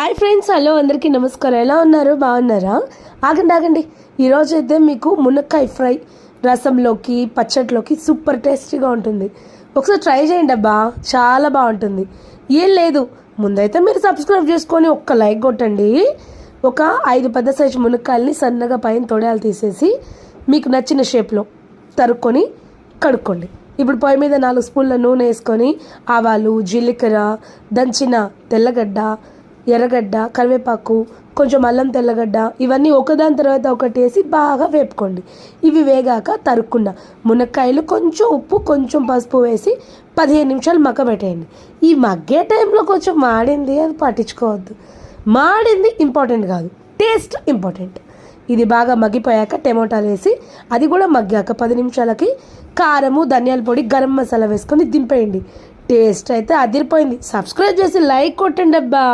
Hi friends hello అందరికీ నమస్కారం. ఎలా ఉన్నారు? బాగున్నారా? ఆగండి ఆగండి. ఈరోజు అయితే మీకు మునక్కాయ ఫ్రై రసంలోకి పచ్చట్లోకి సూపర్ టేస్టీగా ఉంటుంది. ఒకసారి ట్రై చేయండి అబ్బా చాలా బాగుంటుంది. ఏం లేదు ముందైతే మీరు సబ్స్క్రైబ్ చేసుకొని ఒక్క లైక్ కొట్టండి. ఒక ఐదు పెద్ద సైజు మునక్కాయల్ని సన్నగా పైన తొడయాలు తీసేసి మీకు నచ్చిన షేప్లో తరుక్కొని కడుక్కోండి. ఇప్పుడు పొయ్యి మీద నాలుగు స్పూన్ల నూనె వేసుకొని ఆవాలు జీలకర్ర దంచిన తెల్లగడ్డ ఎర్రగడ్డ కరివేపాకు కొంచెం అల్లం తెల్లగడ్డ ఇవన్నీ ఒకదాని తర్వాత ఒకటి వేసి బాగా వేపుకోండి. ఇవి వేగాక తరుక్కున్న మునక్కాయలు కొంచెం ఉప్పు కొంచెం పసుపు వేసి పదిహేను నిమిషాలు మగ్గబెట్టేయండి. ఈ మగ్గే టైంలో కొంచెం మాడింది అది పట్టించుకోవద్దు. మాడింది ఇంపార్టెంట్ కాదు టేస్ట్ ఇంపార్టెంట్. ఇది బాగా మగ్గిపోయాక టమోటాలు వేసి అది కూడా మగ్గాక పది నిమిషాలకి కారము ధనియాల పొడి గరం మసాలా వేసుకొని దింపేయండి. టేస్ట్ అయితే అదిరిపోయింది. సబ్స్క్రైబ్ చేసి లైక్ కొట్టండి అబ్బా!